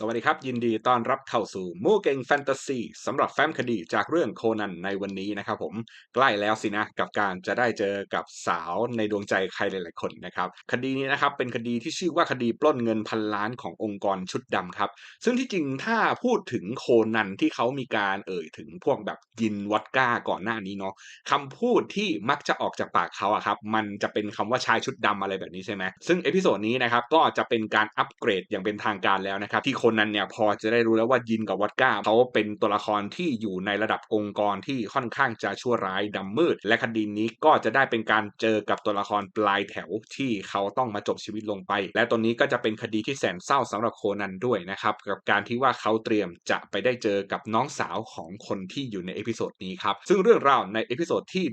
สวัสดีครับ ยินดีต้อนรับเข้าสู่มู่เก่งแฟนตาซีสำหรับแฟ้มคดีจากเรื่องโคนันในวันนี้นะครับผมใกล้แล้วสินะกับการจะได้เจอกับสาวในดวงใจใครหลาย ๆ คนนะครับคดีนี้นะครับเป็นคดีที่ชื่อว่าคดีปล้นเงินพันล้านขององค์กรชุดดำครับ ซึ่งที่จริงถ้าพูดถึงโคนันที่เขามีการเอ่ยถึงพวกแบบยินวอดก้าก่อนหน้านี้เนาะคำพูดที่มักจะออกจากปากเขาอะครับมันจะเป็นคำว่าชายชุดดำอะไรแบบนี้ใช่ไหมซึ่งเอพิโซดนี้นะครับก็จะเป็นการอัปเกรดอย่างเป็นทางการแล้วนะครับที่คนนั้นเนี่ยพอจะได้รู้แล้วว่ายินกับวอดก้าเขาเป็นตัวละครที่อยู่ในระดับองค์กรที่ค่อนข้างจะชั่วร้ายดำมืด และคดีนี้ก็จะได้เป็นการเจอกับตัวละครปลายแถวที่เขาต้องมาจบชีวิตลงไป และตอนนี้ก็จะเป็นคดีที่แสนเศร้าสำหรับโคนันด้วยนะครับกับการที่ว่าเขาเตรียมจะไปได้เจอกับน้องสาวของคนที่อยู่ในเอพิโซดนี้ครับซึ่งเรื่องราวในเอพิโซดที่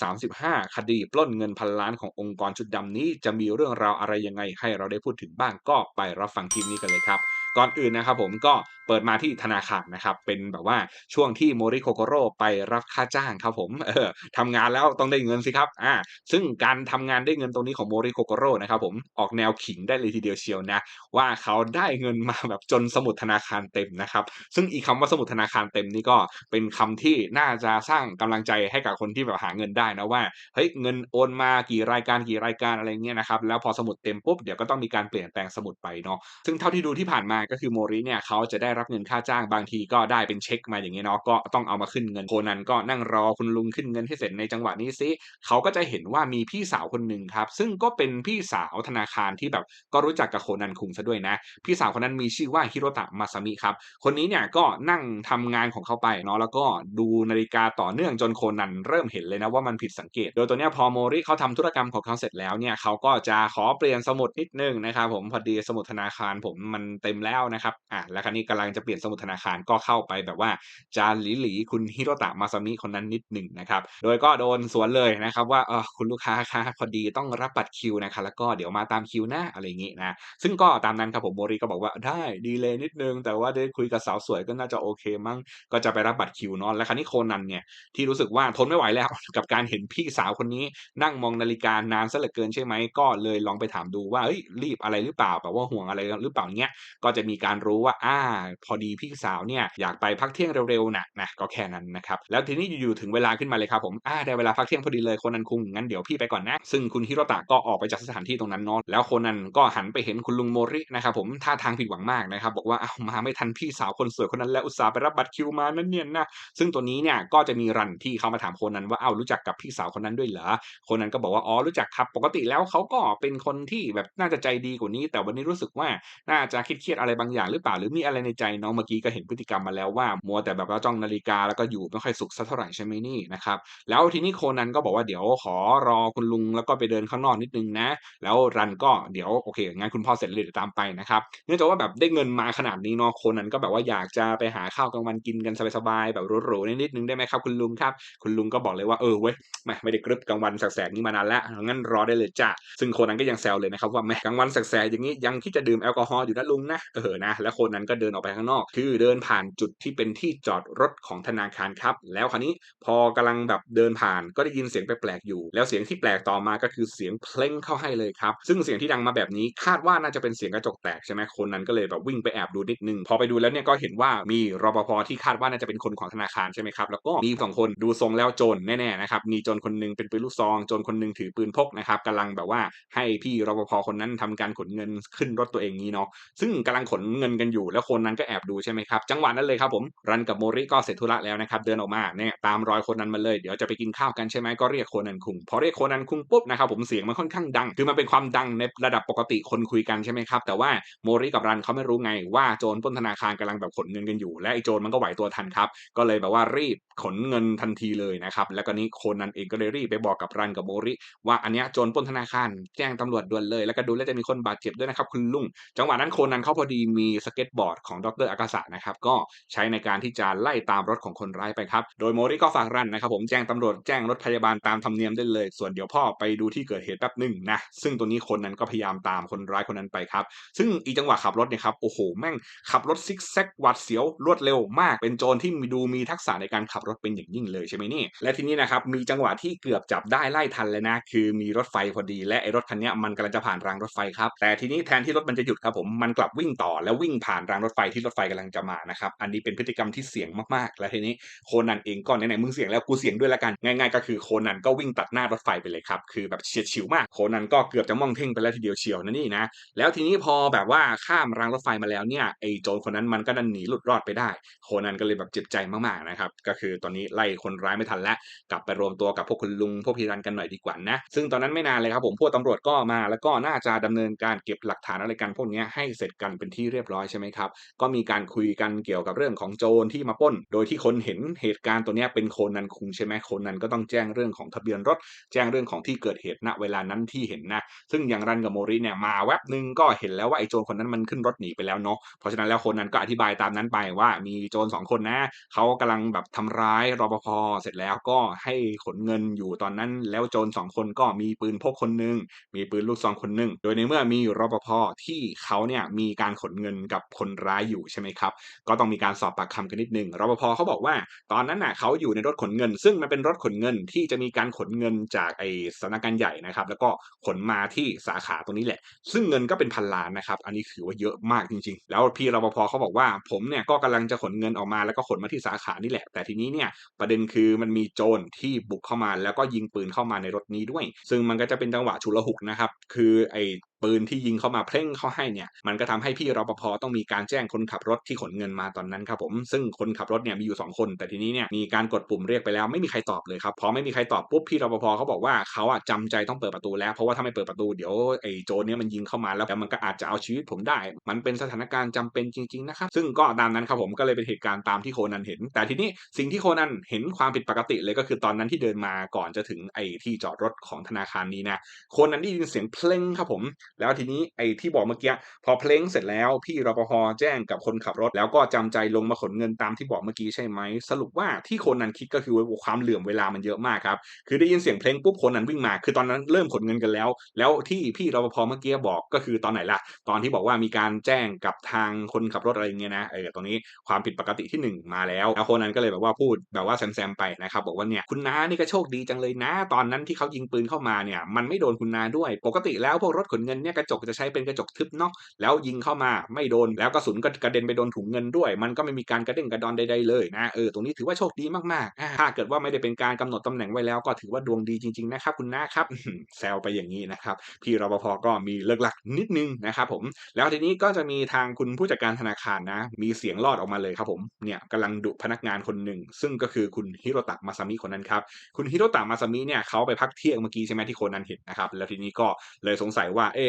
135 คดีปล้นเงินพันล้านขององค์กรชุดดำนี้ จะมีเรื่องราวอะไรยังไงให้เราได้พูดถึงบ้างก็ไปรับฟังคลิปนี้กันเลยครับ ก่อนอื่นนะครับผมก็เปิดมาที่ธนาคารนะครับ เป็นแบบว่าช่วงที่โมริโคโกโร่ไปรับค่าจ้างครับผมเออทำงานแล้วต้องได้เงินสิครับอ่าซึ่งการทำงานได้เงินตรงนี้ของโมริโคโกโร่นะครับผมออกแนวขิงได้เลยทีเดียวเชียวนะ ว่าเขาได้เงินมาแบบจนสมุดธนาคารเต็มนะครับ ซึ่งอีกคำว่าสมุดธนาคารเต็มนี่ก็เป็นคำที่น่าจะสร้างกำลังใจให้กับคนที่แบบหาเงินได้นะว่าเฮ้ยเงินโอนมากี่รายการกี่รายการอะไรเงี้ยนะครับแล้วพอสมุดเต็มปุ๊บเดี๋ยวก็ต้องมีการเปลี่ยนแปลงสมุดไปเนาะซึ่งเท่าที่ดูที่ผ่านมาก็คือโมริเนี่ยเขาจะได้รับเงินค่าจ้างบางทีก็ได้เป็นเช็คมาอย่างเงี้ยเนาะก็ต้องเอามาขึ้นเงินโคนันก็นั่งรอคุณลุงขึ้นเงินให้เสร็จในจังหวะนี้ซิเขาก็จะเห็นว่ามีพี่สาวคนหนึ่งครับ ซึ่งก็เป็นพี่สาวธนาคารที่แบบก็รู้จักกับโคนันคุงซะด้วยนะ พี่สาวคนนั้นมีชื่อว่าฮิโรตะมาซามิครับ คนนี้เนี่ยก็นั่งทำงานของเขาไปเนาะแล้วก็ดูนาฬิกาต่อเนื่องจนโคนันเริ่มเห็นเลยนะว่ามันผิดสังเกต โดยตัวเนี้ยพอโมริเขาทำธุรกรรมของเขาเสร็จแล้วเนี่ยเขาก็จะขอเปลี่ยนสมุดนิดนึงนะครับผมพอดีสมุดธนาคารผมมันเต็มแล้วแล้วนะครับอะแล้วคราวนี้กำลังจะเปลี่ยนสมุดธนาคารก็เข้าไปแบบว่าจานหลีหลีคุณฮิโรตะมาซามิคนนั้นนิดหนึ่งนะครับโดยก็โดนสวนเลยนะครับว่าเออคุณลูกค้าคะพอดีต้องรับบัตรคิวนะครับแล้วก็เดี๋ยวมาตามคิวน้าอะไรอย่างงี้นะซึ่งก็ตามนั้นครับผมโมริก็บอกว่าได้ดีเลยนิดนึง แต่ว่าได้คุยกับสาวสวยก็น่าจะโอเคมั้งก็จะไปรับบัตรคิวเนาะและคราวนี้โคนันเนี่ยที่รู้สึกว่าทนไม่ไหวแล้วกับการเห็นพี่สาวคนนี้นั่งมองนาฬิกานานซะเหลือเกินใช่ไหมก็เลยลองไปถามดูว่าเฮ้ยรีบอะไรหรือเปล่าแบบว่าห่วงอะไรหรือเปล่าเงี้ยก็จะมีการรู้ว่าอ่าพอดีพี่สาวเนี่ยอยากไปพักเที่ยงเร็วๆนะนะก็แค่นั้นนะครับแล้วทีนี้อยู่ๆถึงเวลาขึ้นมาเลยครับผมอ่าได้เวลาพักเที่ยงพอดีเลยคนนั้นคุงงั้นเดี๋ยวพี่ไปก่อนนะซึ่งคุณฮิโรตะก็ออกไปจากสถานที่ตรงนั้นเนาะแล้วคนนั้นก็หันไปเห็นคุณลุงโมรินะครับผมท่าทางผิดหวังมากนะครับบอกว่าอ้ามาไม่ทันพี่สาวคนสวยคนนั้นแล้วอุตส่าห์ไปรับบัตรคิวมานั่นเนี่ยนะซึ่งตัวนี้เนี่ยก็จะมีรันที่เขามาถามคนนั้นว่าเอ้ารู้จักกับพี่สาวคนนั้นด้วยเหรอคนันก็บอกว่าอ๋อรู้จักครับปกติแล้วเขาก็เป็นคนที่แบบน่าจะใจดีกว่านี้ แต่วันนี้รู้สึกว่าน่าจะคิดเครียดอะไรบางอย่างหรือเปล่าหรือมีอะไรในใจน้องเมื่อกี้ก็เห็นพฤติกรรมมาแล้วว่ามัวแต่แบบว่าจ้องนาฬิกาแล้วก็อยู่ไม่ค่อยสุขสักเท่าไหร่ใช่ไหมนี่นะครับแล้วทีนี้โคนันก็บอกว่าเดี๋ยวขอรอคุณลุงแล้วก็ไปเดินข้างนอกนิดนึงนะ แล้วรันก็เดี๋ยวโอเคงั้นคุณพ่อเสร็จเลยเดี๋ยวตามไปนะครับเนื่องจากว่าแบบได้เงินมาขนาดนี้เนาะคนนั้นก็แบบว่าอยากจะไปหาข้าวกลางวันกินกันสบายๆแบบหรูๆนิดนึงได้ไหมครับคุณลุงครับคุณลุงก็บอกเลยว่าเออเว้ยแหมไม่ได้กรึบกลางวันแสกๆนี้มานานแล้วงั้นรอได้เลยจ้าซึ่งคนันก็ยังแซวเลยนะครับว่าแหมกลางวันแสกๆอย่างนี้ยังคิดจะดื่มแอลกอฮอล์อยู่นะลุงนะเออนะ แล้วคนนั้นก็เดินออกไปข้างนอก คือเดินผ่านจุดที่เป็นที่จอดรถของธนาคารครับ แล้วคราวนี้พอกำลังแบบเดินผ่านก็ได้ยินเสียงแปลกๆอยู่ แล้วเสียงที่แปลกต่อมาก็คือเสียงเพลงเข้าให้เลยครับ ซึ่งเสียงที่ดังมาแบบนี้คาดว่าน่าจะเป็นเสียงกระจกแตกใช่ไหมคนนั้นก็เลยแบบวิ่งไปแอบดูนิดนึง พอไปดูแล้วเนี่ยก็เห็นว่ามีรปภที่คาดว่าน่าจะเป็นคนของธนาคารใช่ไหมครับ แล้วก็มีสองคนดูทรงแล้วโจรแน่ๆนะครับ มีโจรคนหนึงเป็นปืนลูกซอง โจรคนหนึงถือปืนพกนะครับกำลังแบบว่าให้พี่รปภคนนั้นทำการขนเงินขึ้นรถตัวเองนี้เนาะ ซึ่งกำลังขนเงินกันอยู่ แล้วคนนั้นก็แอบดูใช่ไหมครับ จังหวะนั้นเลยครับผมรันกับโมริก็เสร็จธุระแล้วนะครับเดินออกมาเนี่ยตามรอยคนนั้นมาเลยเดี๋ยวจะไปกินข้าวกันใช่ไหมก็เรียกโคนันคุงพอเรียกโคนันคุงปุ๊บนะครับผมเสียงมันค่อนข้างดัง คือมันเป็นความดังในระดับปกติคนคุยกันใช่ไหมครับแต่ว่าโมริกับรันเขาไม่รู้ไงว่าโจรปล้นธนาคารกำลังแบบขนเงินกันอยู่ และไอ้โจรมันก็ไหวตัวทันครับก็เลยแบบว่ารีบขนเงินทันทีเลยนะครับแล้วก็นี้โคนันเองก็เลยรีบไปบอกกับรันกับโมริว่าอันเนี้ยโจรปล้นธนาคารแจ้งตำรวจด่วนเลย แล้วก็ดูแล้วจะมีคนบาดเจ็บด้วยนะครับคุณลุงจังหวะนั้นโคนันเขาพอดมีสเก็ตบอร์ดของดรอากาสะนะครับก็ใช้ในการที่จะไล่ตามรถของคนร้ายไปครับ โดยโมริก็ฝากรันนะครับผมแจ้งตำรวจแจ้งรถพยาบาลตามธรรมเนียมได้เลย ส่วนเดี๋ยวพ่อไปดูที่เกิดเหตุแป๊บหนึ่งนะซึ่งตัวนี้คนนั้นก็พยายามตามคนร้ายคนนั้นไปครับ ซึ่งอีจังหวะขับรถเนี่ยครับโอ้โหแม่งขับรถซิกแซกวัดเสียวรวดเร็วมากเป็นโจรที่มีดูมีทักษะในการขับรถเป็นอย่างยิ่งเลยใช่ไหมนี่ และทีนี้นะครับมีจังหวะที่เกือบจับได้ไล่ทันเลยนะ คือมีรถไฟพอดี และไอ้รถคันนี้มันกำลังจะผ่านรางรถไฟครับแต่ทีนี้แทนที่รถมันจะหยุดครับผมมันกลับวิ่งต่อแล้ววิ่งผ่านรางรถไฟที่รถไฟกำลังจะมานะครับ อันนี้เป็นพฤติกรรมที่เสี่ยงมากๆ และทีนี้โคนันเองก็ไหนๆมึงเสี่ยงแล้วกูเสี่ยงด้วยละกันง่ายๆ ก็คือโคนันก็วิ่งตัดหน้ารถไฟไปเลยครับคือแบบเฉียดฉิวมากโคนันก็เกือบจะมองเท่งไปแล้วทีเดียวเฉียวนะนี่นะแล้วทีนี้พอแบบว่าข้ามรางรถไฟมาแล้วเนี่ยไอ้โจรคนนั้นมันก็ดันหนีหลุดรอดไปได้ โคนันก็เลยแบบเจ็บใจมากๆนะครับก็คือตอนนี้ไล่คนร้ายไม่ทันแล้วกลับไปรวมตัวกับพวกคุณลุงพวกพีรันกันหน่อยดีกว่านะซึ่งตอนนั้นไม่นานเลยครับผมพวกตำรวจก็มาแล้วก็น่าจะดำเนินการเก็บหลักฐานอะไรกันพวกนี้ให้เสร็จกันเป็นที่เรียบร้อยใช่ไหมครับ ก็มีการคุยกันเกี่ยวกับเรื่องของโจรที่มาป้น โดยที่คนเห็นเหตุการณ์ตัวนี้เป็นโคนันคุงใช่ไหมโคนันก็ต้องแจ้งเรื่องของทะเบียนรถ แจ้งเรื่องของที่เกิดเหตุณเวลานั้นที่เห็นนะ ซึ่งอย่างรันกับโมริเนี่ยมาแวบหนึ่งก็เห็นแล้วว่าไอ้โจรคนนั้นมันขึ้นรถหนีไปแล้วเนาะ เพราะฉะนั้นแล้วคนนั้นก็อธิบายตามนั้นไปว่ามีโจรสองคนนะเขากำลังแบบทำร้ายรปภเสร็จแล้วก็ให้ขนเงินอยู่ตอนนั้น แล้วโจรสองคนก็มีปืนพกคนหนึงมีปืนลูกซองคนหนึงโดยในเมื่อมีรปภที่เขาเนี่ยมีการขนเงินกับคนร้ายอยู่ใช่ไหมครับ ก็ต้องมีการสอบปากคำกันนิดนึงรปภเขาบอกว่า ตอนนั้นน่ะเขาอยู่ในรถขนเงิน ซึ่งมันเป็นรถขนเงินที่จะมีการขนเงินจากไอ้สำนักงานใหญ่นะครับ แล้วก็ขนมาที่สาขาตรงนี้แหละ ซึ่งเงินก็เป็นพันล้านนะครับ อันนี้ถือว่าเยอะมากจริง ๆ แล้วพี่รปภเขาบอกว่า ผมเนี่ยก็กำลังจะขนเงินออกมาแล้วก็ขนมาที่สาขานี่แหละ แต่ทีนี้เนี่ยประเด็นคือมันมีโจรที่บุกเข้ามาแล้วก็ยิงปืนเข้ามาในรถนี้ด้วย ซึ่งมันก็จะเป็นจังหวะฉุลหุกนะครับ คือไอ้ ปืนที่ยิงเข้ามาเพ่งเข้าให้เนี่ยมันก็ทำให้พี่รปภต้องมีการแจ้งคนขับรถที่ขนเงินมาตอนนั้นครับผมซึ่งคนขับรถเนี่ยมีอยู่ 2 คน แต่ทีนี้เนี่ยมีการกดปุ่มเรียกไปแล้วไม่มีใครตอบเลยครับพอไม่มีใครตอบปุ๊บพี่รปภเขาบอกว่าเขาอะจำใจต้องเปิดประตูแล้วเพราะว่าถ้าไม่เปิดประตูเดี๋ยวไอ้โจรเนี่ยมันยิงเข้ามาแล้วมันก็อาจจะเอาชีวิตผมได้ มันเป็นสถานการณ์จำเป็นจริงๆนะครับซึ่งก็ตามนั้นครับผมก็เลยเป็นเหตุการณ์ตามที่โคนันเห็น แต่ทีนี้สิ่งที่โคนันเห็นความผิดปกติเลยก็คือตอนนั้นที่เดินมาก่อนจะถึงไอ้ที่จอดรถของธนาคารนี้นะโคนันได้ยินเสียงเพลงครับผมแล้วทีนี้ไอ้ที่บอกเมื่อกี้พอเพลงเสร็จแล้วพี่รปภแจ้งกับคนขับรถ แล้วก็จำใจลงมาขนเงินตามที่บอกเมื่อกี้ใช่ไหมสรุปว่าที่คนนั้นคิดก็คือความเหลื่อมเวลามันเยอะมากครับคือได้ยินเสียงเพลงปุ๊บคนนั้นวิ่งมา คือตอนนั้นเริ่มขนเงินกันแล้ว แล้วที่พี่รปภเมื่อกี้บอกก็คือตอนไหนล่ะ ตอนที่บอกว่ามีการแจ้งกับทางคนขับรถอะไรเงี้ยนะเออตรงนี้ความผิดปกติที่หนึ่งมาแล้วแล้วคนนั้นก็เลยแบบว่าพูดแบบว่าแซมๆไปนะครับบอกว่าเนี่ยคุณน้านี่ก็โชคดีจังเลยนะ ตอนนั้นที่เขายิงปืนเข้ามาเนี่ยมันไม่โดนคุณนาด้วย ปกติแล้วพวกรถขนเงินเนี่ยกระจกจะใช้เป็นกระจกทึบเนาะแล้วยิงเข้ามาไม่โดนแล้วกระสุนก็กระเด็นไปโดนถุงเงินด้วย มันก็ไม่มีการกระเด้งกระดอนใดๆเลยนะเออตรงนี้ถือว่าโชคดีมากๆถ้าเกิดว่าไม่ได้เป็นการกำหนดตำแหน่งไว้แล้วก็ถือว่าดวงดีจริงๆนะครับคุณน้าครับแซวไปอย่างนี้นะครับพี่รปภก็มีเลิกลักนิดนึงนะครับผมแล้วทีนี้ก็จะมีทางคุณผู้จัดการธนาคารนะ มีเสียงรอดออกมาเลยครับผมเนี่ยกำลังดุพนักงานคนหนึ่ง ซึ่งก็คือคุณฮิโรตะมาซามิคนนั้นครับคุณฮิโรตะมาซามิเนี่ยเขาไปพักเที่ยงเมื่อกี้ใช่ไหมที่คนันเห็นนะครับแล้วทีนี้ก็เลยสงสัยว่าเอ๊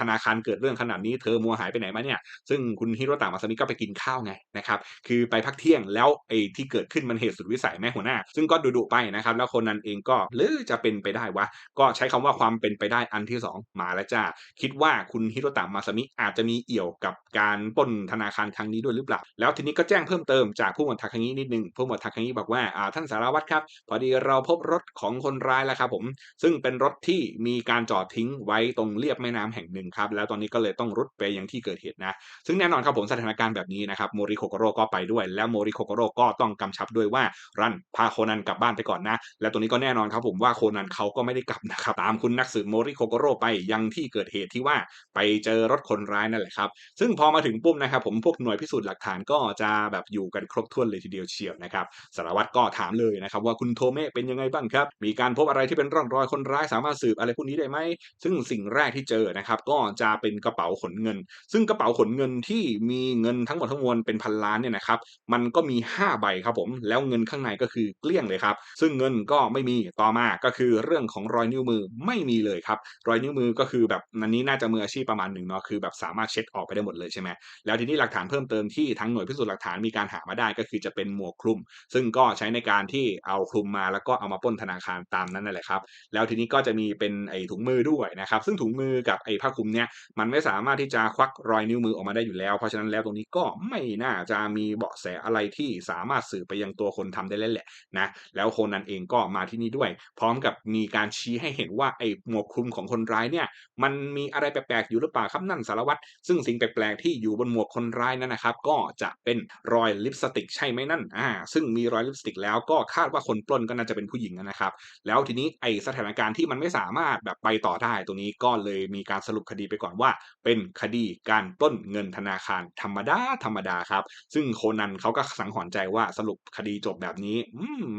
ธนาคารเกิดเรื่องขนาดนี้เธอมัวหายไปไหนมาเนี่ย ซึ่งคุณฮิโรตะมาซามิก็ไปกินข้าวไงนะครับ คือไปพักเที่ยงแล้วไอ้ที่เกิดขึ้นมันเหตุสุดวิสัยแม่หัวหน้า ซึ่งก็ดุๆไปนะครับ แล้วคนนั้นเองก็หรือจะเป็นไปได้วะ ก็ใช้คำว่าความเป็นไปได้อันที่ 2 มาแล้วจ้า คิดว่าคุณฮิโรตะมาซามิอาจจะมีเอี่ยวกับการป้นธนาคารครั้งนี้ด้วยหรือเปล่า แล้วทีนี้ก็แจ้งเพิ่มเติมจากผู้หมวดทาคังนี้นิดนึง ผู้หมวดทาคังนี้บอกว่าอ่าท่านสารวัตรครับ พอดีเราพบรถของคนร้ายแล้วครับผม ซึ่งเป็นรถที่มีการจอดทิ้งไว้ตรงเรียบแม่น้ำแห่งหนึ่งครับแล้วตอนนี้ก็เลยต้องรุดไปยังที่เกิดเหตุนะ ซึ่งแน่นอนครับผมสถานการณ์แบบนี้นะครับโมริโคโกโร่ก็ไปด้วย แล้วโมริโคโกโร่ก็ต้องกำชับด้วยว่ารันพาโคนันกลับบ้านไปก่อนนะ และตรงนี้ก็แน่นอนครับผมว่าโคนันเขาก็ไม่ได้กลับนะครับตามคุณนักสืบโมริโคโกโร่ไปยังที่เกิดเหตุที่ว่าไปเจอรถคนร้ายนั่นแหละครับซึ่งพอมาถึงปุ๊บนะครับผมพวกหน่วยพิสูจน์หลักฐานก็จะแบบอยู่กันครบถ้วนเลยทีเดียวเชียวนะครับสารวัตรก็ถามเลยนะครับว่าคุณโทเมะเป็นยังไงบ้างครับมีการพบอะไรที่เป็นร่องรอยคนร้ายสามารถสืบอะไรพวกนี้ได้ไหมซึ่งสิ่งแรกที่เจอนะครับก็จะเป็นกระเป๋าขนเงิน ซึ่งกระเป๋าขนเงินที่มีเงินทั้งหมดทั้งมวลเป็นพันล้านเนี่ยนะครับมันก็มี 5 ใบครับผมแล้วเงินข้างในก็คือเกลี้ยงเลยครับซึ่งเงินก็ไม่มีต่อมาก็คือเรื่องของรอยนิ้วมือไม่มีเลยครับรอยนิ้วมือก็คือแบบนันนี้น่าจะมืออาชีพประมาณหนึ่งเนาะคือแบบสามารถเช็ดออกไปได้หมดเลยใช่ไหมแล้วทีนี้หลักฐานเพิ่มเติมที่ทั้งหน่วยพิสูจน์หลักฐานมีการหามาได้ก็คือจะเป็นหมวกคลุม ซึ่งก็ใช้ในการที่เอาคลุมมาแล้วก็เอามาป้นธนาคารตามนั้นนั่นแหละครับแล้วทีนี้ก็จะมีเป็นไอ้ถุงมือด้วยนะครับซึ่งถุงมือกับไอ้ผ้าคลุมเนี่ยมันไม่สามารถที่จะควักรอยนิ้วมือออกมาได้อยู่แล้ว เพราะฉะนั้นแล้วตรงนี้ก็ไม่น่าจะมีเบาะแสอะไรที่สามารถสื่อไปยังตัวคนทำได้แล้วแหละนะแล้วโคนันเองก็มาที่นี่ด้วย พร้อมกับมีการชี้ให้เห็นว่าไอ้หมวกคลุมของคนร้ายเนี่ยมันมีอะไรแปลกๆอยู่หรือเปล่าครับนั่นสารวัตรซึ่งสิ่งแปลกๆที่อยู่บนหมวกคนร้ายนั้นนะครับ ก็จะเป็นรอยลิปสติกใช่ไหมนั่นอ่าซึ่งมีรอยลิปสติกแล้วก็คาดว่าคนปล้นก็น่าจะเป็นผู้หญิงนะครับ แล้วทีนี้ไอสถานการณ์ที่มันไม่สามารถแบบไปต่อได้ตรงนี้ก็เลยมีการสรุปคดีไปก่อนว่า เป็นคดีการปล้นเงินธนาคารธรรมดาธรรมดาครับ ซึ่งโคนันเขาก็สังหรณ์ใจว่าสรุปคดีจบแบบนี้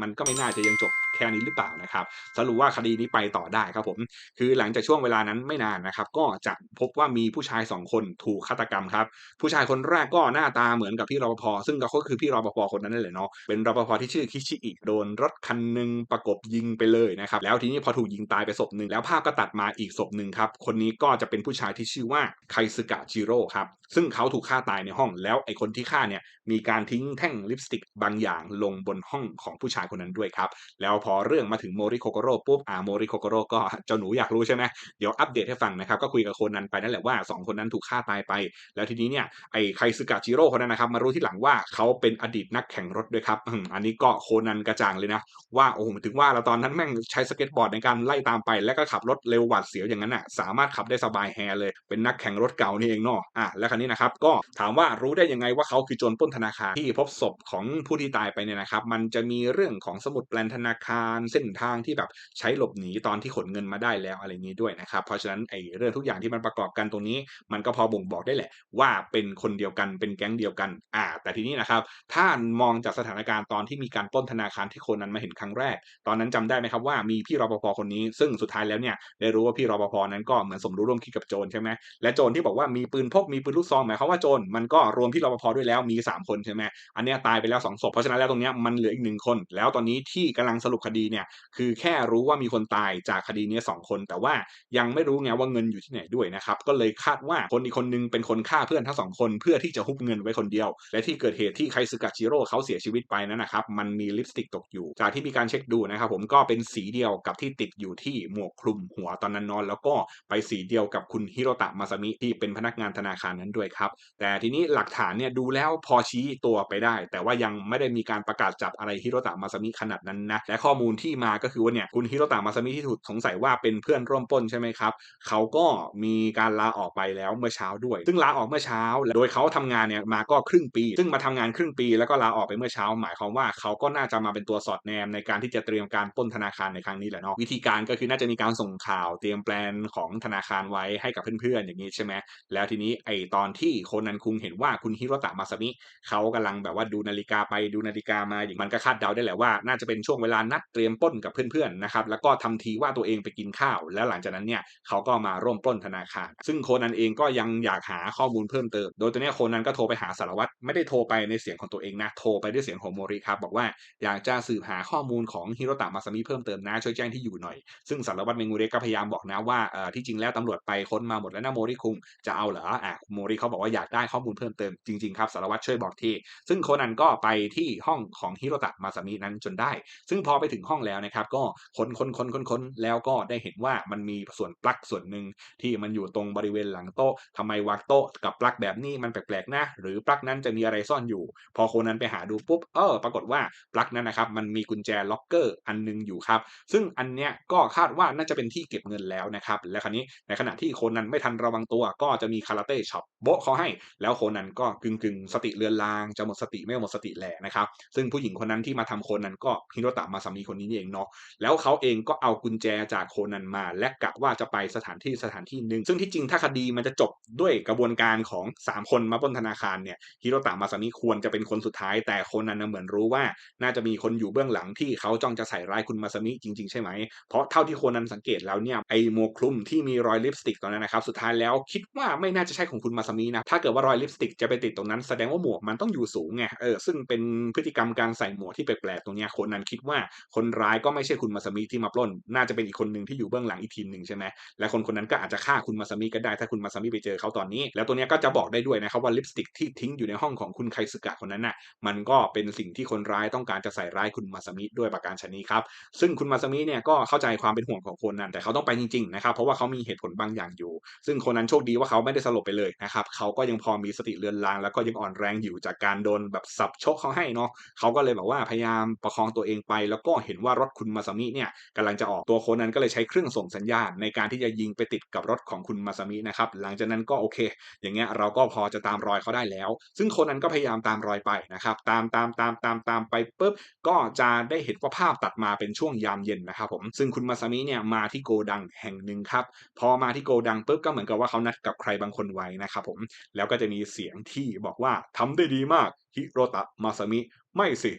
มันก็ไม่น่าจะยังจบแค่นี้หรือเปล่านะครับ สรุปว่าคดีนี้ไปต่อได้ครับผม คือหลังจากช่วงเวลานั้นไม่นานนะครับ ก็จะพบว่ามีผู้ชายสองคนถูกฆาตกรรมครับ ผู้ชายคนแรกก็หน้าตาเหมือนกับพี่รปภซึ่งก็คือพี่รปภคนนั้นนั่นแหละเนาะ เป็นรปภที่ชื่อคิชิอิโดนรถคันหนึ่งประกบยิงไปเลยนะครับ แล้วทีนี้พอถูกยิงตายไปศพหนึ่งแล้วภาพก็ตัดมาอีกศพหนึ่งครับ คนนี้ก็จะเป็นผู้ชายที่ชื่อว่าไคซึกะจิโร่ครับ ซึ่งเขาถูกฆ่าตายในห้องแล้วไอ้คนที่ฆ่าเนี่ยมีการทิ้งแท่งลิปสติกบางอย่างลงบนห้องของผู้ชายคนนั้นด้วยครับ แล้วพอเรื่องมาถึงโมริโคโกโร่ปุ๊บอ่าโมริโคโกโร่ก็เจ้าหนูอยากรู้ใช่ไหมเดี๋ยวอัปเดตให้ฟังนะครับ ก็คุยกับโคนนั้นไปนั่นแหละว่า 2 คนนั้นถูกฆ่าตายไป แล้วทีนี้เนี่ยไอ้ไคซึกะจิโร่คนนั้นนะครับมารู้ที่หลังว่าเขาเป็นอดีตนักแข่งรถด้วยครับอันนี้ก็โคนันกระจ่างเลยนะว่าโอ้ถึงว่าเราตอนนั้นแม่งใช้สเก็ตบอร์ดในการไล่ตามไป แล้วก็ขับรถเร็วหวาดเสียวอย่างนั้นอะสามารถขับได้สบายแฮเลยเป็นนักแข่งรถเก่านี่เองเนาะอะแล้วคันนี้นะครับก็ถามว่ารู้ได้ยังไงว่าเขาคือโจรปล้นธนาคารที่พบศพของผู้ที่ตายไปเนี่ยนะครับ มันจะมีเรื่องของสมุดแปลนธนาคารเส้นทางที่แบบใช้หลบหนีตอนที่ขนเงินมาได้แล้วอะไรนี้ด้วยนะครับ เพราะฉะนั้นไอ้เรื่องทุกอย่างที่มันประกอบกันตรงนี้ มันก็พอบ่งบอกได้แหละ ว่าเป็นคนเดียวกันเป็นแก๊งเดียวกันอ่าแต่ทีนี้นะครับ ถ้ามองจากสถานการณ์ตอนที่มีการปล้นธนาคารที่คนนั้นมาเห็นครั้งแรก ตอนนั้นจำได้ไหมครับว่ามีพี่รปภคนนี้ ซึ่งสุดท้ายแล้วเนี่ยได้รู้ว่าพี่รปภนั้นก็เหมือนสมรู้ร่วมคิดกับโจรใช่ไหมและโจรที่บอกว่ามีปืนพกมีปืนลูกซองหมายความว่าโจรมันก็รวมพี่รปภด้วยแล้วมี 3 คนใช่ไหมอันนี้ตายไปแล้ว2ศพเพราะฉะนั้นแล้วตรงนี้มันเหลืออีกหนึ่งคน แล้วตอนนี้ที่กำลังสรุปคดีเนี่ยคือแค่รู้ว่ามีคนตายจากคดีนี้2คน แต่ว่ายังไม่รู้ไงว่าเงินอยู่ที่ไหนด้วยนะครับก็เลยคาดว่าคนอีกคนนึงเป็นคนฆ่าเพื่อนทั้งสองคนเพื่อที่จะฮุบเงินไว้คนเดียว และที่เกิดเหตุที่ไคซึกะจิโร่เขาเสียชีวิตไปนั้นนะครับมันมีลิปสติกตกอยู่ จากที่มีการเช็คดูนะครับผมก็เป็นสีเดียวกับที่ติดอยู่ที่หมวกคลุมหัวตอนนั้นนอนแล้วก็ไปสีเดียวกับคุณฮิโรตะมาซามิที่เป็นพนักงานธนาคารนั้นด้วยครับ แต่ทีนี้หลักฐานเนี่ยดูแล้วพอชี้ตัวไปได้ แต่ว่ายังไม่ได้มีการประกาศจับอะไรฮิโรตะมาซามิขนาดนั้นนะและข้อมูลที่มาก็คือว่าเนี่ยคุณฮิโรตะมาซามิที่ถูกสงสัยว่าเป็นเพื่อนร่วมปล้นใช่ไหมครับเขาก็มีการลาออกไปแล้วเมื่อเช้าด้วย ซึ่งลาออกเมื่อเช้า โดยเขาทำงานเนี่ยมาก็ครึ่งปี ซึ่งมาทำงานครึ่งปี แล้วก็ลาออกไปเมื่อเช้า หมายความว่าเขาก็น่าจะมาเป็นตัวสอดแนมในการที่จะเตรียมการปล้นธนาคารในครั้งนี้แหละเนาะวิธีการก็คือน่าจะมีการส่งข่าวเตรียมแปลนของธนาคารไว้ให้กับเพื่อนๆอย่างนี้ใช่ไหมแล้วทีนี้ไอตอนที่โคนันคุงเห็นว่าคุณฮิโรตะมาซามิเขากำลังแบบว่าดูนาฬิกาไปดูนาฬิกามาอย่างมันก็คาดเดาได้แหละว่าน่าจะเป็นช่วงเวลานัดเตรียมปล้นกับเพื่อนๆนะครับแล้วก็ทำทีว่าตัวเองไปกินข้าว แล้วหลังจากนั้นเนี่ยเขาก็มาร่วมปล้นธนาคาร ซึ่งโคนันเองก็ยังอยากหาข้อมูลเพิ่มเติม โดยตัวนี้โคนันก็โทรไปหาสารวัตรไม่ได้โทรไปในเสียงของตัวเองนะโทรไปด้วยเสียงของโมริครับบอกว่าอยากจะสืบหาข้อมูลของฮิโรตะมาซามิเพิ่มเติมนะช่วยแจ้งที่อยู่หน่อยซึ่งสารวัตรเมงูเรก็พยายามบอกนะว่าที่จริงแล้วตำรวจไปค้นมาหมดแล้วนะโมริคุงจะเอาเหรออะโมริเขาบอกว่าอยากได้ข้อมูลเพิ่มเติมจริงๆครับสารวัตรช่วยบอกทีซึ่งโคนันก็ไปที่ห้องของฮิโรตะมาซามินั้นจนได้ ซึ่งพอไปถึงห้องแล้วนะครับก็ค้นค้นค้นค้นค้นแล้วก็ได้เห็นว่ามันมีส่วนปลั๊กส่วนหนึ่งที่มันอยู่ตรงบริเวณหลังโต๊ะทำไมวางโต๊ะกับปลั๊กแบบนี้มันแปลกๆนะ หรือปลั๊กนั้นจะมีอะไรซ่อนอยู่ พอโคนันไปหาดูปุ๊บเออปรากฏว่าปลั๊กนั้นนะครับมันมีกุญแจล็อกเกอร์อันนึงอยู่ครับ ซึ่งอันเนี้ยก็คาดว่าน่าจะเป็นที่เก็บเงินแล้วนะครับ และคราวนี้ในขณะที่โคนันไม่ทันระวังตัว ก็จะมีคาราเต้ช็อปโบะเขาให้ แล้วโคนันก็กึ่งกึ่งสติเลือนลาง จะหมดสติไม่หมดสติแหละนะครับ ซึ่งผู้หญิงคนนั้นที่มาทำโคนันก็ฮิโรตะมาสามีคนนี้เองเนาะ แล้วเขาเองก็เอากุญแจจากโคนันมา และกะว่าจะไปสถานที่สถานที่หนึ่ง ซึ่งที่จริงถ้าคดีมันจะจบด้วยกระบวนการของ 3 คนมาปล้นธนาคารเนี่ยฮิโรตะมาสามิควรจะเป็นคนสุดท้าย แต่โคนันเหมือนรู้ว่า น่าจะมีคนอยู่เบื้องหลังที่เขาจ้องจะใส่ร้ายคุณมาสามิจริง ๆ ใช่ไหม เพราะเท่าที่โคนันสังเกตแล้วเนี่ยไอโมวกคลุมที่มีรอยลิปสติกตอนนั้นนะครับ สุดท้ายแล้วคิดว่าไม่น่าจะใช่ของคุณมาสามินะ ถ้าเกิดว่ารอยลิปสติกจะไปติดตรงนั้นแสดงว่าหมวกมันต้องอยู่สูงไง เออ ซึ่งเป็นพฤติกรรมการใส่หมวกที่แปลกๆตรงนี้คนนั้นคิดว่าคนร้ายก็ไม่ใช่คุณมาสามิที่มาปล้น น่าจะเป็นอีกคนหนึ่งที่อยู่เบื้องหลังอีกทีมหนึ่งใช่ไหมและคนคนนั้นก็อาจจะฆ่าคุณมาสามิก็ได้ถ้าคุณมาสามิไปเจอเขาตอนนี้ แล้วตัวนี้ก็จะบอกได้ด้วยนะครับว่าลิปสติกที่ทิ้งอยู่ในห้องของคุณไคสึกะคนนั้นน่ะ มันก็เป็นสิ่งที่คนร้ายต้องการจะใส่ร้ายคุณมาสามิด้วยประการชนีครับ ซึ่งคุณมาสามิเนี่ยก็เข้าใจความเป็นห่วงของคนนั้นแต่เขาต้องไปจริงๆนะครับเพราะว่าเขามีเหตุผลบางอย่างอยู่ ซึ่งคนนั้นโชคดีว่าเขาไม่ได้สลบไปเลยนะครับเขาก็ยังพอมีสติเลือนลาง แล้วก็ยังอ่อนแรงอยู่จากการโดนแบบสับชกเขาให้เนาะเขาก็เลยแบบว่าพยายามประคองตัวเองไป แล้วก็เห็นว่ารถคุณมาซามิเนี่ยกำลังจะออกตัวคนนั้นก็เลยใช้เครื่องส่งสัญญาณ ในการที่จะยิงไปติดกับรถของคุณมาซามินะครับหลังจากนั้นก็โอเค อย่างเงี้ยเราก็พอจะตามรอยเขาได้แล้ว ซึ่งคนนั้นก็พยายามตามรอยไปนะครับตามตามตามตามตามไปปุ๊บก็จะได้เห็นว่าภาพตัดมาเป็นช่วงยามเย็นนะครับผมซึ่งคุณมาซามิเนี่ยมาที่โกดังแห่งหนึ่งครับพออมาที่โกดังปุ๊บก็เหมือนกับว่าเขานัดกับใครบางคนไว้นะครับผมแล้วก็จะมีเสียงที่บอกว่าทำได้ดีมากฮิโรตะมาซามิไม่สิ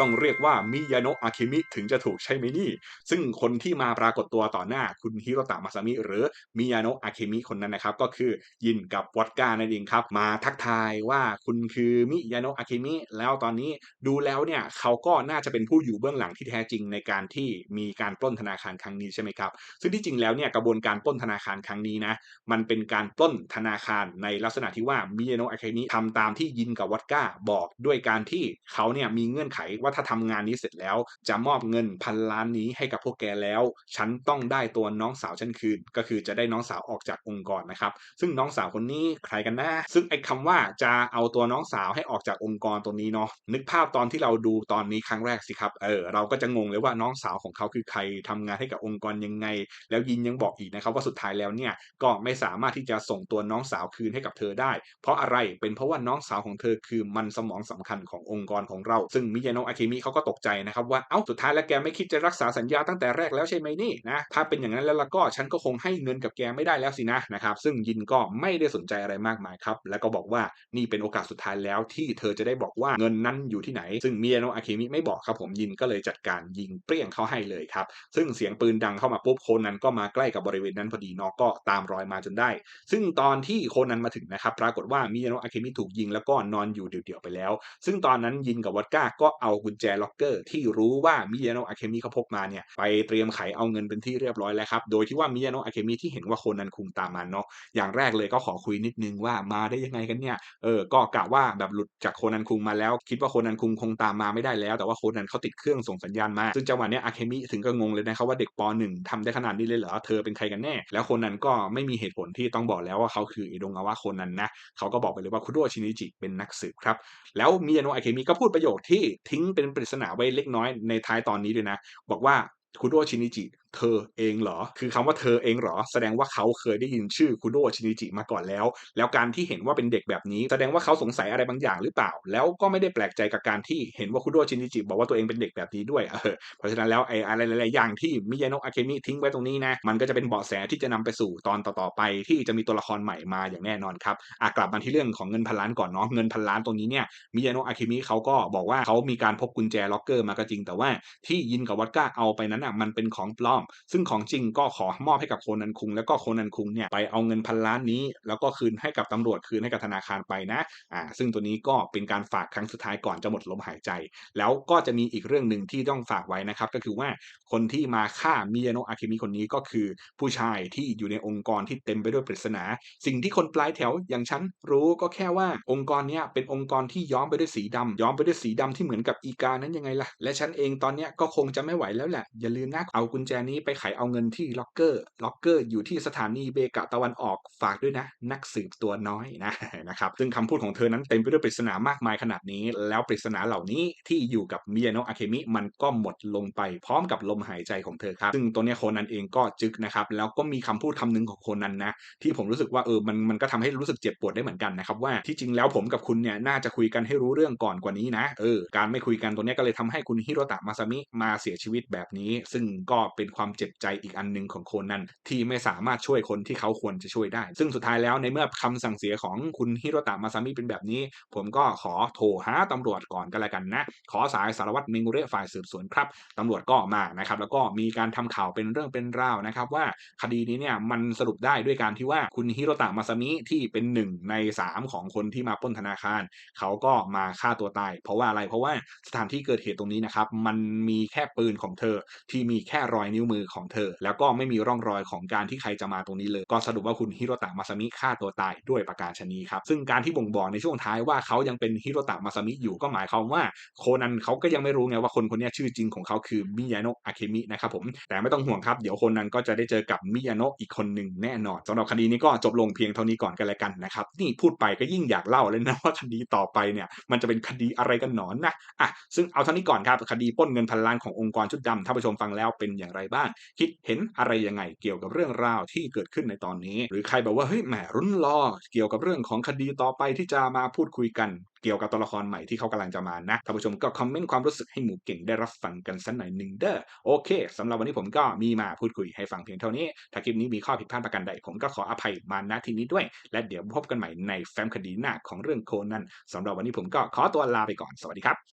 ต้องเรียกว่ามิยาโนะอาคิมิถึงจะถูกใช่ไหมนี่ ซึ่งคนที่มาปรากฏตัวต่อหน้าคุณฮิโรตะมาซามิหรือมิยาโนะอาคิมิคนนั้นนะครับ ก็คือยินกับวอดก้านั่นเองครับ มาทักทายว่าคุณคือมิยาโนะอาคิมิแล้วตอนนี้ดูแล้วเนี่ยเขาก็น่าจะเป็นผู้อยู่เบื้องหลังที่แท้จริงในการที่มีการปล้นธนาคารครั้งนี้ใช่ไหมครับ ซึ่งที่จริงแล้วเนี่ยกระบวนการปล้นธนาคารครั้งนี้นะมันเป็นการปล้นธนาคารในลักษณะที่ว่ามิยาโนะอาคิมิทำตามที่ยินกับวอดก้าบอกด้วยการที่เขาเนี่ยมีเงื่อนไขว่าถ้าทำงานนี้เสร็จแล้ว จะมอบเงินพันล้านนี้ให้กับพวกแกแล้ว ฉันต้องได้ตัวน้องสาวฉันคืน ก็คือจะได้น้องสาวออกจากองค์กรนะครับ ซึ่งน้องสาวคนนี้ใครกันนะ ซึ่งไอ้คำว่าจะเอาตัวน้องสาวให้ออกจากองค์กรตัวนี้เนาะนึกภาพตอนที่เราดูตอนนี้ครั้งแรกสิครับเออเราก็จะงงเลยว่าน้องสาวของเขาคือใครทำงานให้กับองค์กรยังไง แล้วยินยังบอกอีกนะครับว่าสุดท้ายแล้วเนี่ยก็ไม่สามารถที่จะส่งตัวน้องสาวคืนให้กับเธอได้ เพราะอะไรเป็นเพราะว่าน้องสาวของเธอคือมันสมองสำคัญขององค์กรของเรา ซึ่งมิยาโนะอาคมิเขาก็ตกใจนะครับว่าเอ้าสุดท้ายแล้วแกไม่คิดจะรักษาสัญญาตั้งแต่แรกแล้วใช่ไหมนี่นะถ้าเป็นอย่างนั้นแล้วก็ฉันก็คงให้เงินกับแกไม่ได้แล้วสินะนะครับซึ่งยินก็ไม่ได้สนใจอะไรมากมายครับแล้วก็บอกว่านี่เป็นโอกาสสุดท้ายแล้วที่เธอจะได้บอกว่าเงินนั้นอยู่ที่ไหน ซึ่งมิยาโนะอาเคมิไม่บอกครับผมยินก็เลยจัดการยิงเปรี้ยงเข้าให้เลยครับซึ่งเสียงปืนดังเข้ามาปุ๊บโคนันก็มาใกล้กับบริเวณนั้นพอดีนอกก็ตามรอยมาจนได้ ซึ่งตอนที่โคนันมาถึงนะครับปรากฏว่ามิยาโนะอาเคมิถูกยิงแล้วก็นอนอยู่เดี่ยวๆไปแล้ว ซึ่งตอนนั้นยินกับวอดก้าก็เอากุญแจล็อกเกอร์ที่รู้ว่ามิยาโนะอาเคมิเขาพกมาเนี่ยไปเตรียมไขเอาเงินเป็นที่เรียบร้อยแล้วครับ โดยที่ว่ามิยาโนะอาเคมิที่เห็นว่าโคนันคุงตามมาเนาะอย่างแรกเลยก็ขอคุยนิดนึงว่ามาได้ยังไงกันเนี่ยเออก็กะว่าแบบหลุดจากโคนันคุงมาแล้ว คิดว่าโคนันคุงคงตามมาไม่ได้แล้ว แต่ว่าโคนันเขาติดเครื่องส่งสัญญาณมาซึ่งจังหวะเนี้ยอาเคมิถึงก็งงเลยนะครับว่าเด็กป .1 ทำได้ขนาดนี้เลยเหรอเธอเป็นใครกันแน่ แล้วโคนันก็ไม่มีเหตุผลที่ต้องบอกแล้วว่าเขาคืออิดงอาวะโคนันนะเขาก็บอกไปเลยว่าคุโดชินิจิเป็นนักสืบครับแล้วมิยาโนะอาเคมิก็พูดประโยคที่ทิ้งเป็นปริศนาไว้เล็กน้อยในท้ายตอนนี้ด้วยนะ บอกว่าคุโดชินิจิเธอเองเหรอ คือคำว่าเธอเองเหรอ แสดงว่าเขาเคยได้ยินชื่อคุโดชินิจิมาก่อนแล้ว แล้วการที่เห็นว่าเป็นเด็กแบบนี้ แสดงว่าเขาสงสัยอะไรบางอย่างหรือเปล่า แล้วก็ไม่ได้แปลกใจกับการที่เห็นว่าคุโดชินิจิบอกว่าตัวเองเป็นเด็กแบบนี้ด้วย เออ เพราะฉะนั้นแล้วไอ้อะไรหลายๆอย่างที่มิยาโนะอาเคมิทิ้งไว้ตรงนี้นะ มันก็จะเป็นเบาะแสที่จะนำไปสู่ตอนต่อๆไป ที่จะมีตัวละครใหม่มาอย่างแน่นอนครับอะกลับมาที่เรื่องของเงินพันล้านก่อนเนาะ เงินพันล้านตรงนี้เนี่ย มิยาโนะอาเคมิเขาก็บอกว่าเขามีการพกกุญแจล็อกเกอร์มาก็จริง แต่ว่าที่ยินกับวัดก้าเอาไปนั้นอะมันเป็นของปลอมซึ่งของจริงก็ขอมอบให้กับโคนันคุง แล้วก็โคนันคุงเนี่ยไปเอาเงินพันล้านนี้ แล้วก็คืนให้กับตำรวจคืนให้กับธนาคารไปนะอ่าซึ่งตัวนี้ก็เป็นการฝากครั้งสุดท้ายก่อนจะหมดลมหายใจ แล้วก็จะมีอีกเรื่องหนึ่งที่ต้องฝากไว้นะครับ ก็คือว่าคนที่มาฆ่ามิยาโนะอาเคมิคนนี้ก็คือผู้ชายที่อยู่ในองค์กรที่เต็มไปด้วยปริศนา สิ่งที่คนปลายแถวอย่างฉันรู้ก็แค่ว่าองค์กรเนี้ยเป็นองค์กรที่ย้อมไปด้วยสีดำย้อมไปด้วยสีดำที่เหมือนกับอีกานั้นยังไงล่ะ และฉันเองตอนเนี้ยก็คงจะไม่ไหวแล้วแหละอย่าลืมนะเอากุญแจนี้ไปไขเอาเงินที่ล็อกเกอร์ล็อกเกอร์อยู่ที่สถานีเบกะตะวันออกฝากด้วยนะ นักสืบตัวน้อยนะนะครับซึ่งคำพูดของเธอนั้นเต็มไปด้วยปริศนามากมายขนาดนี้ แล้วปริศนาเหล่านี้ที่อยู่กับมิยาโนะอาเคมิมันก็หมดลงไปพร้อมกับลมหายใจของเธอครับ ซึ่งตัวเนี้ยโคนันเองก็จึกนะครับแล้วก็มีคำพูดคำหนึงของโคนันนะที่ผมรู้สึกว่าเออมันมันก็ทำให้รู้สึกเจ็บปวดได้เหมือนกันนะครับว่าที่จริงแล้วผมกับคุณเนี่ยน่าจะคุยกันให้รู้เรื่องก่อนกว่านี้นะเออการไม่คุยกันตัวเนี้ยก็เลยทำให้คุณฮิโรตะมาซามิมาเสียชีวิตแบบนี้ ซึ่งก็เป็นความเจ็บใจอีกอันหนึ่งของโคนันที่ไม่สามารถช่วยคนที่เขาควรจะช่วยได้ ซึ่งสุดท้ายแล้วในเมื่อคำสั่งเสียของคุณฮิโรตะมาซามิเป็นแบบนี้ ผมก็ขอโทรหาตำรวจก่อนก็แล้วกันนะ ขอสายสารวัตรเมงุเระฝ่ายสืบสวนครับตำรวจก็มานะครับแล้วก็มีการทำข่าวเป็นเรื่องเป็นราวนะครับว่าคดีนี้เนี่ยมันสรุปได้ด้วยการที่ว่าคุณฮิโรตะมาซามิที่เป็นหนึ่งในสามของคนที่มาปล้นธนาคาร เขาก็มาฆ่าตัวตาย เพราะว่าอะไรเพราะว่าสถานที่เกิดเหตุตรงนี้นะครับมันมีแค่ปืนของเธอที่มีแค่รอยนิ้ววมือของเธอ แล้วก็ไม่มีร่องรอยของการที่ใครจะมาตรงนี้เลย ก็สรุปว่าคุณฮิโรตะมาซามิฆ่าตัวตายด้วยประการชนีครับ ซึ่งการที่บ่งบอกในช่วงท้ายว่าเขายังเป็นฮิโรตะมาซามิอยู่ก็หมายความว่าโคนันเขาก็ยังไม่รู้ไงว่าคนคนนี้ชื่อจริงของเขาคือมิยาโนะอาเคมินะครับผม แต่ไม่ต้องห่วงครับ เดี๋ยวโคนันก็จะได้เจอกับมิยาโนะอีกคนหนึ่งแน่นอนสำหรับคดีนี้ก็จบลงเพียงเท่านี้ก่อนกันแล้วกันนะครับนี่พูดไปก็ยิ่งอยากเล่าเลยนะว่าคดีต่อไปเนี่ยมันจะเป็นคดีอะไรกันหนอนนะอะซึ่งเอาเท่านี้ก่อนครับคดีป้นเงินพันล้านขององค์กรชุดดำท่านผู้ชมฟังแล้วเป็นอย่างไรบ้าง คิดเห็นอะไรยังไงเกี่ยวกับเรื่องราวที่เกิดขึ้นในตอนนี้ หรือใครบอกว่าเฮ้ยแหมรุนรอเกี่ยวกับเรื่องของคดีต่อไปที่จะมาพูดคุยกันเกี่ยวกับตัวละครใหม่ที่เขากำลังจะมานะท่านผู้ชมก็คอมเมนต์ความรู้สึกให้หมูเก่งได้รับฟังกันสักหน่อยหนึ่งเด้อโอเคสำหรับวันนี้ผมก็มีมาพูดคุยให้ฟังเพียงเท่านี้ ถ้าคลิปนี้มีข้อผิดพลาดประการใด ผมก็ขออภัยมาณที่นี้ด้วย และเดี๋ยวพบกันใหม่ในแฟ้มคดีหน้าของเรื่องโคนันสำหรับวันนี้ผมก็ขอตัวลาไปก่อนสวัสดีครับ